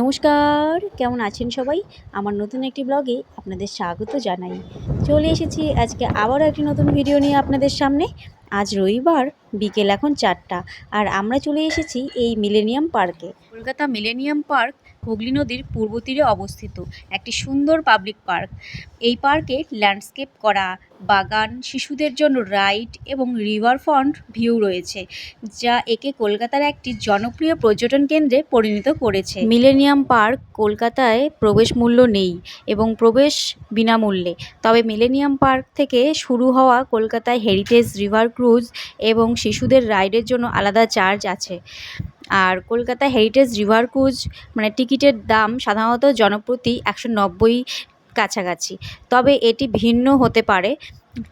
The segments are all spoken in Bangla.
নমস্কার, কেমন আছেন সবাই? আমার নতুন একটি ব্লগে আপনাদের স্বাগত জানাই। চলে এসেছি আজকে আবারও একটি নতুন ভিডিও নিয়ে আপনাদের সামনে। আজ রবিবার, বিকেল এখন চারটা, আর আমরা চলে এসেছি এই মিলেনিয়াম পার্কে। কলকাতা মিলেনিয়াম পার্ক হুগলি নদীর পূর্ব তীরে অবস্থিত একটি সুন্দর পাবলিক পার্ক এই পার্কে ল্যান্ডস্কেপ করা, বাগান, শিশুদের জন্য রাইড এবং রিভার ফ্রন্ট ভিউ রয়েছে, যা একে কলকাতার একটি জনপ্রিয় পর্যটন কেন্দ্রে পরিণত করেছে। মিলেনিয়াম পার্ক কলকাতায় প্রবেশ মূল্য নেই এবং প্রবেশ বিনামূল্যে, তবে মিলেনিয়াম পার্ক থেকে শুরু হওয়া কলকাতায় হেরিটেজ রিভার ক্রুজ এবং শিশুদের রাইডের জন্য আলাদা চার্জ আছে। আর কলকাতা হেরিটেজ রিভার ক্রুজ মানে টিকিটের দাম সাধারণত জনপ্রতি একশো নব্বই কাছাকাছি। তবে এটি ভিন্ন হতে পারে।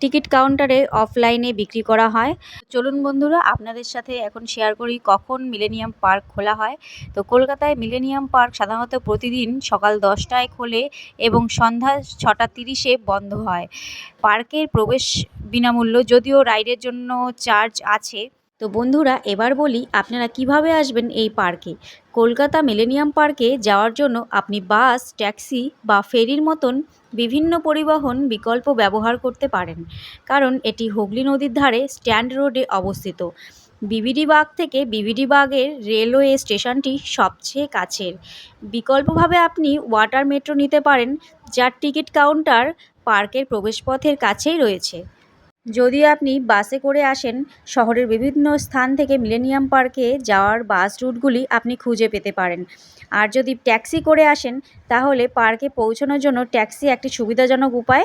টিকিট কাউন্টারে অফলাইনে বিক্রি করা হয়। চলুন বন্ধুরা, আপনাদের সাথে এখন শেয়ার করি কখন মিলেনিয়াম পার্ক খোলা হয়। তো কলকাতায় মিলেনিয়াম পার্ক সাধারণত প্রতিদিন সকাল দশটায় খোলে এবং সন্ধ্যা ছটা তিরিশে বন্ধ হয়। পার্কের প্রবেশ বিনামূল্য, যদিও রাইডের জন্য চার্জ আছে। তো বন্ধুরা, এবার বলি আপনারা কীভাবে আসবেন এই পার্কে? কলকাতা মিলেনিয়াম পার্কে যাওয়ার জন্য আপনি বাস, ট্যাক্সি বা ফেরির মতন বিভিন্ন পরিবহন বিকল্প ব্যবহার করতে পারেন। কারণ এটি হুগলি নদীর ধারে স্ট্যান্ড রোডে অবস্থিত। বিবিডি বাগ থেকে বিবিডি বাগের রেলওয়ে স্টেশনটি সবচেয়ে কাছের। বিকল্পভাবে আপনি ওয়াটার মেট্রো নিতে পারেন, যার টিকিট কাউন্টার পার্কের প্রবেশপথের কাছেই রয়েছে। যদি আপনি বাসে করে আসেন, শহরের বিভিন্ন স্থান থেকে মিলেনিয়াম পার্কে যাওয়ার বাস রুটগুলি আপনি খুঁজে পেতে পারেন। আর যদি ট্যাক্সি করে আসেন, তাহলে পার্কে পৌঁছানোর জন্য ট্যাক্সি একটি সুবিধাজনক উপায়।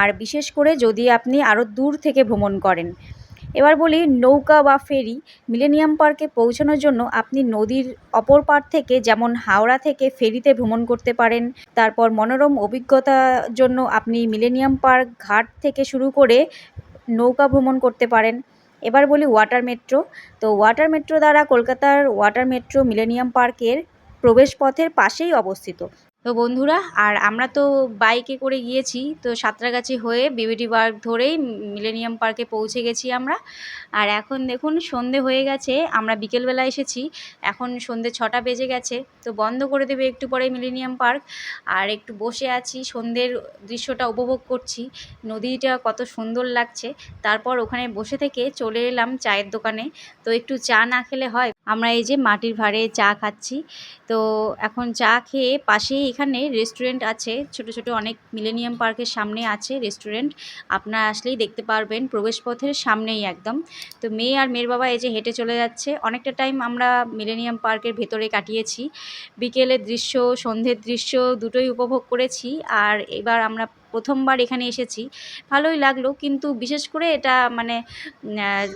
আর বিশেষ করে যদি আপনি আরও দূর থেকে ভ্রমণ করেন। এবার বলি নৌকা বা ফেরি। মিলেনিয়াম পার্কে পৌঁছানোর জন্য আপনি নদীর অপর পার থেকে, যেমন হাওড়া থেকে ফেরিতে ভ্রমণ করতে পারেন। তারপর মনোরম অভিজ্ঞতার জন্য আপনি মিলেনিয়াম পার্ক ঘাট থেকে শুরু করে নৌকা ভ্রমণ করতে পারেন। এবার বলি ওয়াটার মেট্রো তো ওয়াটার মেট্রো দ্বারা কলকাতার ওয়াটার মেট্রো মিলেনিয়াম পার্কের প্রবেশপথের পাশেই অবস্থিত। তো বন্ধুরা, আর আমরা তো বাইকে করে গিয়েছি, তো সাঁতরাগাছি হয়ে বিবিডি পার্ক ধরেই মিলেনিয়াম পার্কে পৌঁছে গেছি আমরা। আর এখন দেখুন, সন্ধে হয়ে গেছে, আমরা বিকেলবেলা এসেছি, এখন সন্ধে ছটা বেজে গেছে, তো বন্ধ করে দেবে একটু পরে মিলেনিয়াম পার্ক আর একটু বসে আছি, সন্ধ্যের দৃশ্যটা উপভোগ করছি, নদীটা কত সুন্দর লাগছে। তারপর ওখানে বসে থেকে চলে এলাম চায়ের দোকানে, তো একটু চা না খেলে হয় আমরা এই যে মাটির ভাঁড়ে চা খাচ্ছি। তো এখন চা খেয়ে পাশেই এখানে রেস্টুরেন্ট আছে। ছোট ছোট অনেক মিলেনিয়াম পার্কের সামনে আছে রেস্টুরেন্ট আপনারা আসলেই দেখতে পারবেন প্রবেশপথের সামনেই একদম। তো মেয়ে আর মেয়ের বাবা এই যে হেঁটে চলে যাচ্ছে। অনেকটা টাইম আমরা মিলেনিয়াম পার্কের ভেতরে কাটিয়েছি। বিকেলের দৃশ্য, সন্ধ্যের দৃশ্য দুটোই উপভোগ করেছি। আর এবার আমরা প্রথমবার এখানে এসেছি, ভালোই লাগল। কিন্তু বিশেষ করে এটা মানে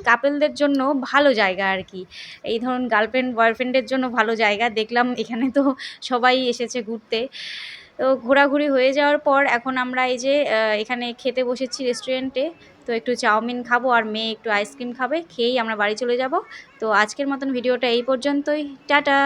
কাপেলদের জন্য ভালো জায়গা আর কি। এই ধরুন গার্লফ্রেন্ড, বয়ফ্রেন্ডের জন্য ভালো জায়গা। দেখলাম এখানে তো সবাই এসেছে ঘুরতে। তো ঘোরাঘুরি হয়ে যাওয়ার পর এখন আমরা এই যে এখানে খেতে বসেছি রেস্টুরেন্টে তো একটু চাউমিন খাব আর মেয়ে একটু আইসক্রিম খাবে, খেয়েই আমরা বাড়ি চলে যাব। তো আজকের মতন ভিডিওটা এই পর্যন্তই। টাটা!